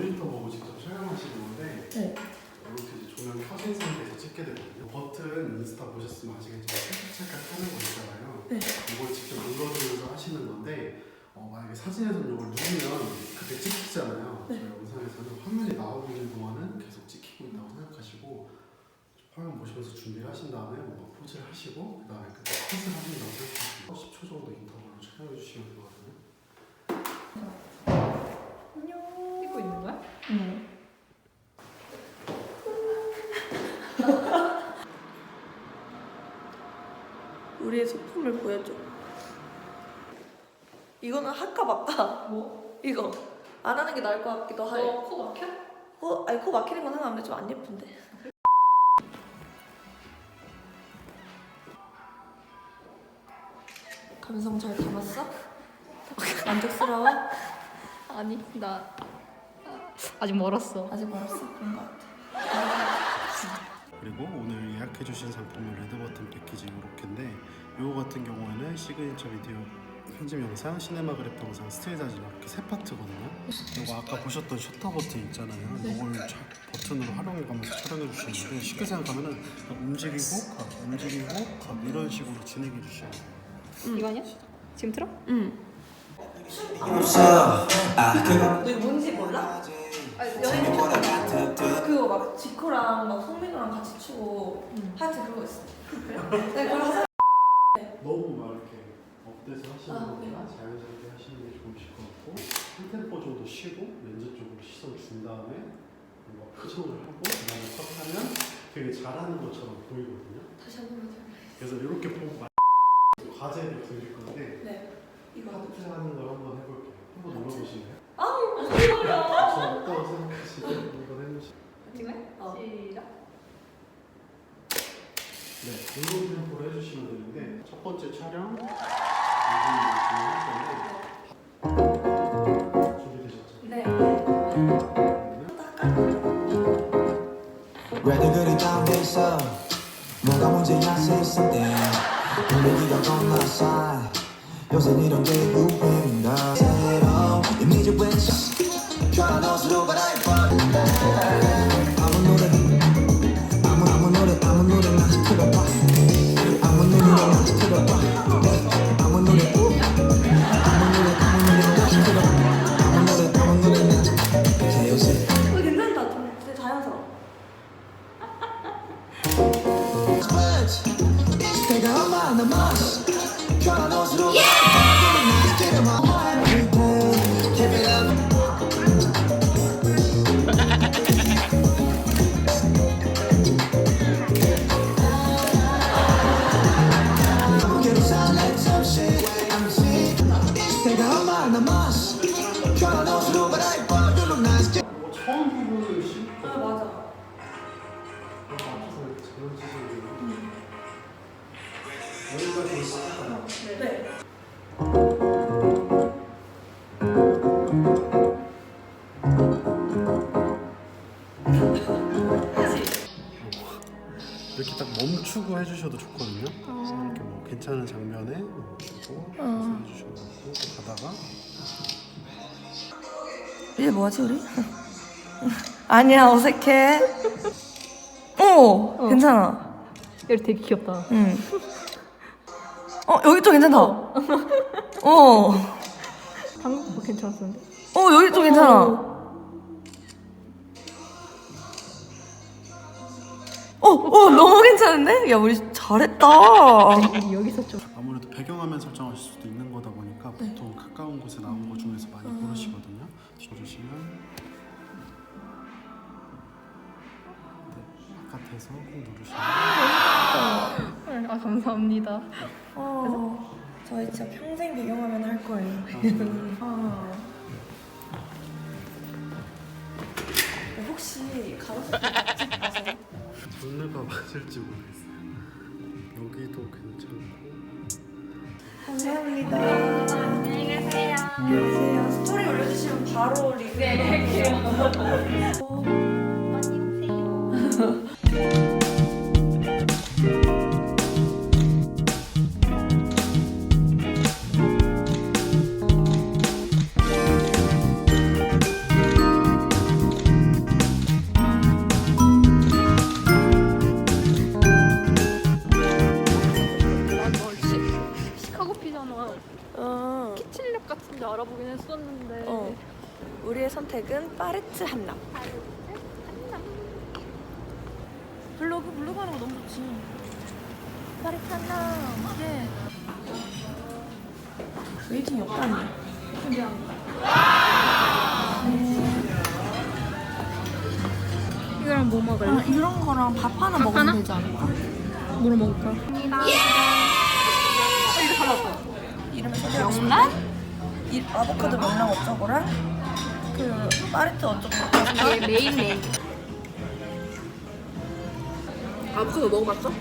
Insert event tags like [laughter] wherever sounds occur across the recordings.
모니터 보고 직접 촬영하시는 건데 네. 이렇게 이제 조명 켜진 상태에서 찍게 되거든요. 버튼 인스타 보셨으면 아시겠지만 찰칵찰칵 하는 거 있잖아요. 네. 이걸 직접 눌러주면서 하시는 건데 어, 만약에 사진에서 이걸 누르면 그때 찍히잖아요. 네. 저희 영상에서는 화면이 나오고 있는 동안은 계속 찍히고 있다고 생각하시고 화면 보시면서 준비를 하신 다음에 뭔가 포즈를 하시고 그 다음에 그때 컷을 하신다고 생각하시고 10초 정도 인터벌로 촬영해 주시면 되거든요. 안녕. 찍고 있는 거야? 응. 소품을 보여줘. 이거는 할까 말까. 뭐? 이거 안 하는 게 나을 것 같기도 해. 너코 막혀? 어, 아니 코 막히는 건 상관없는데 좀 안 예쁜데. 감성 잘 담았어? 만족스러워? [laughs] 아니 나 아직 멀었어. 아직 멀었어. 그런 것 같아. [laughs] 그리고 오늘 예약해 주신 상품은 레드버튼 패키징 이렇게인데 이거 같은 경우에는 시그니처 비디오 편집 영상, 시네마 그래프 영상, 스틸 사진 이렇게 세 파트거든요. 이거 아까 보셨던 셔터 버튼 있잖아요. 이걸 차- 버튼으로 활용해가면서 촬영해 주시는데 쉽게 생각하면은 움직이고 각, 움직이고 각 이런 식으로 진행해 주시면 돼요. 이거 아니야? 지금 틀어? 응. 없어 아 그거 너 이거 뭔지 몰라? 아니, 연예인 재밌거나 같은 듯 그거 막 지코랑 막 송민호랑 같이 추고 하여튼 그거 있어. [laughs] 네, 하자. 너무 막 이렇게 업돼서 하시는 아, 것보다 네. 자연스럽게 하시는 게 좋으실 것 같고 한 템포 정도 쉬고 렌즈 쪽으로 시선 준 다음에 뭔가 표정을 하고 그 다음에 컷하면 되게 잘하는 것처럼 보이거든요. 다시 한 번만 더. 그래서 이렇게 보고 마- 과제를 드릴 건데 네. 이거 하고. 파트 하는 걸 한번 해볼게요. 한번 눌러보실래요? 아우 무슨 소리야? 저 없다고 생각하시고 한번 해보시죠. 지금? 어. 시작. 네, 운동 템포로 해주시면 되는데 첫 번째 촬영? 네. 왜들 그리 다운돼 있어 뭐가 문제야 something 분위기가 겁나 싸 요새 이런 게 유행인가 네. 이렇게 딱 멈추고 해주셔도 좋거든요. 이렇게 뭐 괜찮은 장면에 멈추고 해주셔도 좋고 또 가다가 이제 뭐하지 우리? [laughs] 아니야 어색해. 어, 괜찮아. 여기 되게 귀엽다. 응. 어 여기 좀 괜찮다. 어. 어 방금 거 괜찮았는데? 여기 좀 괜찮아. 어, 어 너무 괜찮은데? 야 우리 잘했다. 아니, [laughs] 여기서 좀 아무래도 배경화면 설정하실 수도 있는 거다 보니까 네. 보통 가까운 곳에 나온 것 중에서 많이 음. 고르시거든요. 뒤주시면 바깥에서 꼭 누르시면 아 감사합니다. 어, 저희 진짜 평생 배경화면 할 거예요. 어. 혹시 가로수 아세요? 장르가 맞을지 모르겠어요. 여기도 괜찮고 감사합니다. 안녕히 계세요. 안녕히 계세요. 스토리 올려주시면 바로 리뷰. 네. 선택은 파레트 한남. 블로그 블로그 하는 거 너무 좋지. 파레트 한남. 네. 웨이팅이 없다니. 이거랑 뭐 먹을래? 아, 이런 거랑 밥 하나 밥 먹으면 하나? 되지 않을까? 뭐로 먹을까? 이름을 명란? 이 아보카도 명란 어쩌고랑 그 파레트 어쩌고 이게 메인 메인. 아보카도 먹어봤어?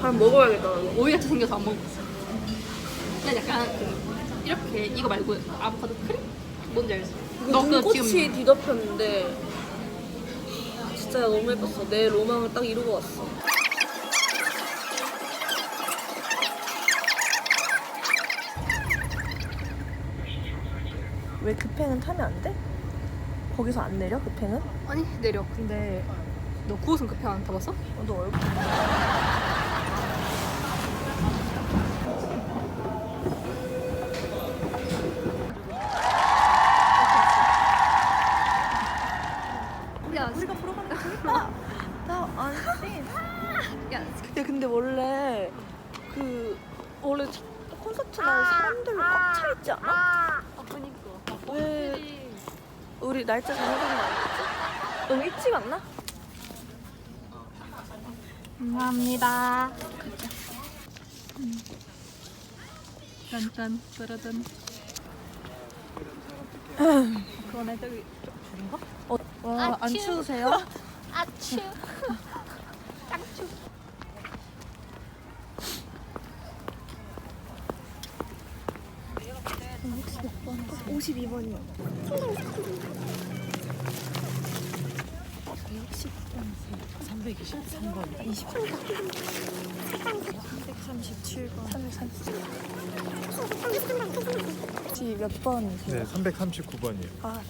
한 먹어야겠다. 오이 같이 생겨서 안 먹었어. 그냥 약간 그 이렇게 이거 말고 아보카도 크림? 뭔지 알지? 너 그거 눈꽃이 지금 뒤덮였는데 진짜 너무 예뻤어. 내 로망을 딱 이루고 왔어. 왜 급행은 타면 안 돼? 거기서 안 내려 급행은? 아니 내려. 근데 너 9호선 급행 안 타봤어? 어, 너 얼굴 야, 우리가 보러 가는 거 재밌다. [laughs] 나 안심. 야, 야 근데 원래 그 원래 콘서트 날 사람들로 꽉 차 있지 않아? 우리 날짜 잘못된 거 아니겠지? 너무 일찍 왔나? 감사합니다. 짠짠 따라단. 그거네 저기 저긴가? 어, 와, 안 추우세요? [laughs] 아추. 짱추. 52번이요. 혹시 몇 번이세요? 네, 339번이요. 아,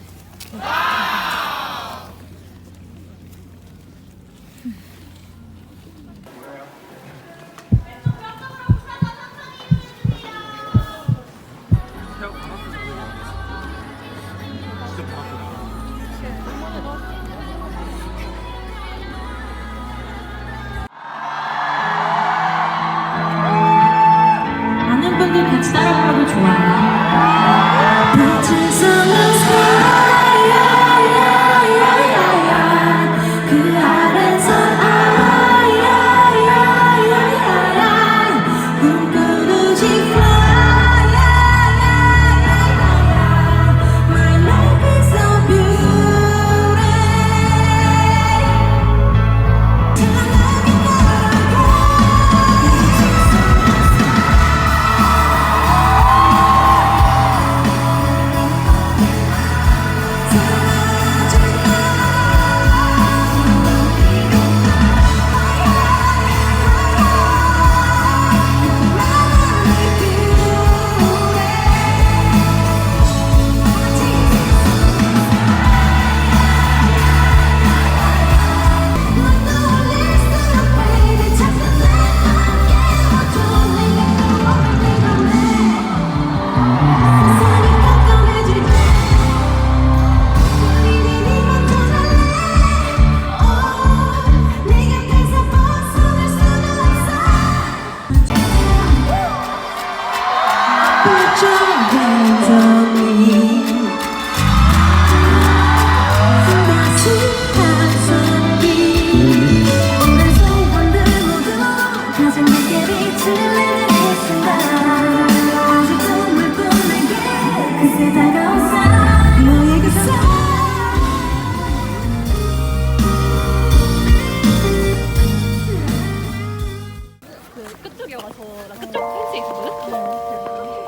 끝쪽에 와서 나 그쪽 펜스 있거든?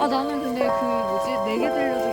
아 나는 근데 그 뭐지 내게 들려주기